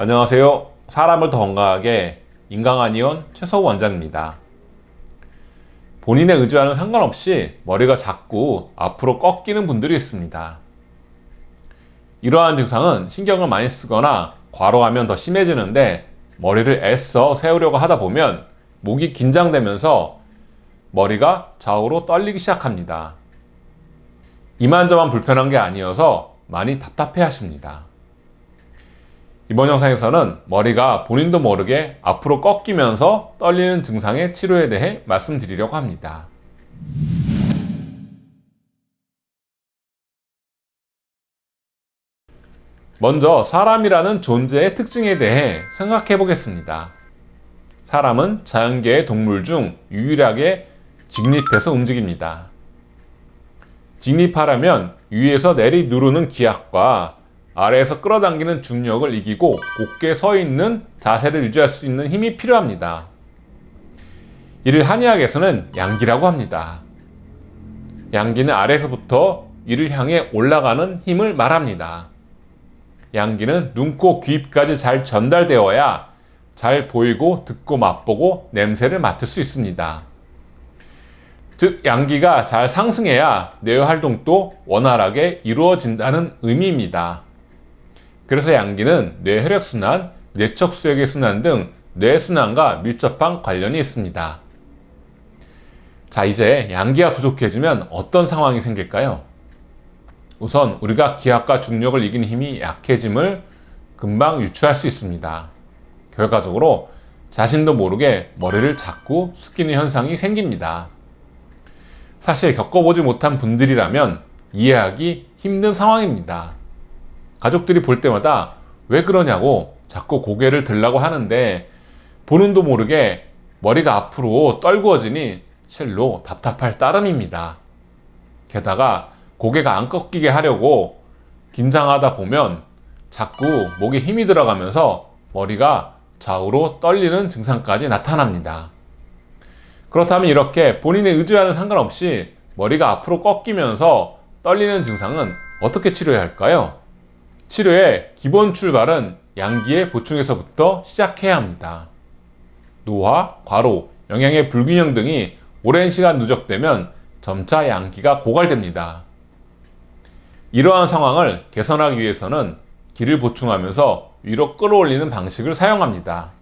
안녕하세요. 사람을 더 건강하게 인강한의원 최서우 원장입니다. 본인의 의지와는 상관없이 머리가 자꾸 앞으로 꺾이는 분들이 있습니다. 이러한 증상은 신경을 많이 쓰거나 과로하면 더 심해지는데 머리를 애써 세우려고 하다 보면 목이 긴장되면서 머리가 좌우로 떨리기 시작합니다. 이만저만 불편한 게 아니어서 많이 답답해 하십니다. 이번 영상에서는 머리가 본인도 모르게 앞으로 꺾이면서 떨리는 증상의 치료에 대해 말씀드리려고 합니다. 먼저 사람이라는 존재의 특징에 대해 생각해 보겠습니다. 사람은 자연계의 동물 중 유일하게 직립해서 움직입니다. 직립하려면 위에서 내리 누르는 기압과 아래에서 끌어당기는 중력을 이기고 곧게 서 있는 자세를 유지할 수 있는 힘이 필요합니다. 이를 한의학에서는 양기라고 합니다. 양기는 아래에서부터 위를 향해 올라가는 힘을 말합니다. 양기는 눈, 코, 귀입까지 잘 전달되어야 잘 보이고 듣고 맛보고 냄새를 맡을 수 있습니다. 즉, 양기가 잘 상승해야 뇌 활동도 원활하게 이루어진다는 의미입니다. 그래서 양기는 뇌 혈액순환, 뇌척 수액의 순환 등 뇌순환과 밀접한 관련이 있습니다. 자, 이제 양기가 부족해지면 어떤 상황이 생길까요? 우선 우리가 기압과 중력을 이기는 힘이 약해짐을 금방 유추할 수 있습니다. 결과적으로 자신도 모르게 머리를 자꾸 숙이는 현상이 생깁니다. 사실 겪어보지 못한 분들이라면 이해하기 힘든 상황입니다. 가족들이 볼 때마다 왜 그러냐고 자꾸 고개를 들라고 하는데 보는도 모르게 머리가 앞으로 떨구어지니 실로 답답할 따름입니다. 게다가 고개가 안 꺾이게 하려고 긴장하다 보면 자꾸 목에 힘이 들어가면서 머리가 좌우로 떨리는 증상까지 나타납니다. 그렇다면 이렇게 본인의 의지와는 상관없이 머리가 앞으로 꺾이면서 떨리는 증상은 어떻게 치료해야 할까요? 치료의 기본 출발은 양기의 보충에서부터 시작해야 합니다. 노화, 과로, 영양의 불균형 등이 오랜 시간 누적되면 점차 양기가 고갈됩니다. 이러한 상황을 개선하기 위해서는 기를 보충하면서 위로 끌어올리는 방식을 사용합니다.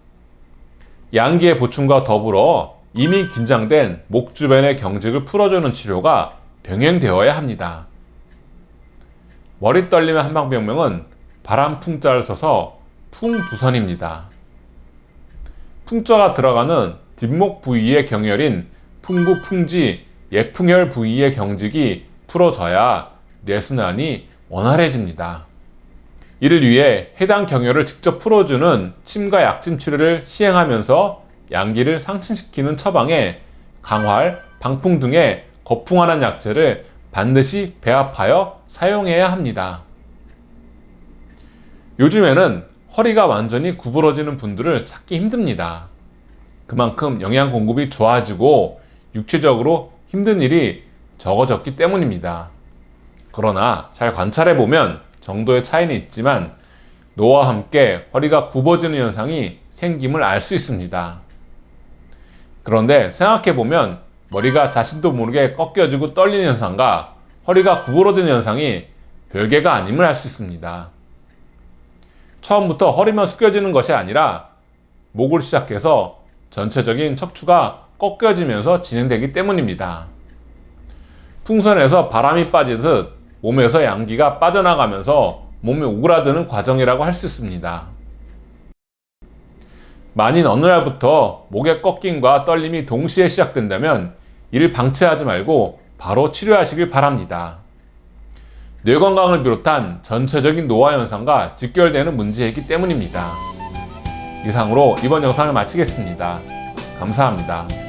양기의 보충과 더불어 이미 긴장된 목 주변의 경직을 풀어주는 치료가 병행되어야 합니다. 머리 떨림의 한방병명은 바람 풍자를 써서 풍부선입니다. 풍자가 들어가는 뒷목 부위의 경혈인 풍부, 풍지, 예풍혈 부위의 경직이 풀어져야 뇌순환이 원활해집니다. 이를 위해 해당 경혈을 직접 풀어주는 침과 약침 치료를 시행하면서 양기를 상승시키는 처방에 강활, 방풍 등의 거풍하는 약재를 반드시 배합하여 사용해야 합니다. 요즘에는 허리가 완전히 구부러지는 분들을 찾기 힘듭니다. 그만큼 영양 공급이 좋아지고 육체적으로 힘든 일이 적어졌기 때문입니다. 그러나 잘 관찰해 보면 정도의 차이는 있지만 노화와 함께 허리가 굽어지는 현상이 생김을 알 수 있습니다. 그런데 생각해 보면 머리가 자신도 모르게 꺾여지고 떨리는 현상과 허리가 구부러지는 현상이 별개가 아님을 알 수 있습니다. 처음부터 허리만 숙여지는 것이 아니라 목을 시작해서 전체적인 척추가 꺾여지면서 진행되기 때문입니다. 풍선에서 바람이 빠지듯 몸에서 양기가 빠져나가면서 몸에 오그라드는 과정이라고 할 수 있습니다. 만인 어느 날부터 목의 꺾임과 떨림이 동시에 시작된다면 이를 방치하지 말고 바로 치료하시길 바랍니다. 뇌 건강을 비롯한 전체적인 노화 현상과 직결되는 문제이기 때문입니다. 이상으로 이번 영상을 마치겠습니다. 감사합니다.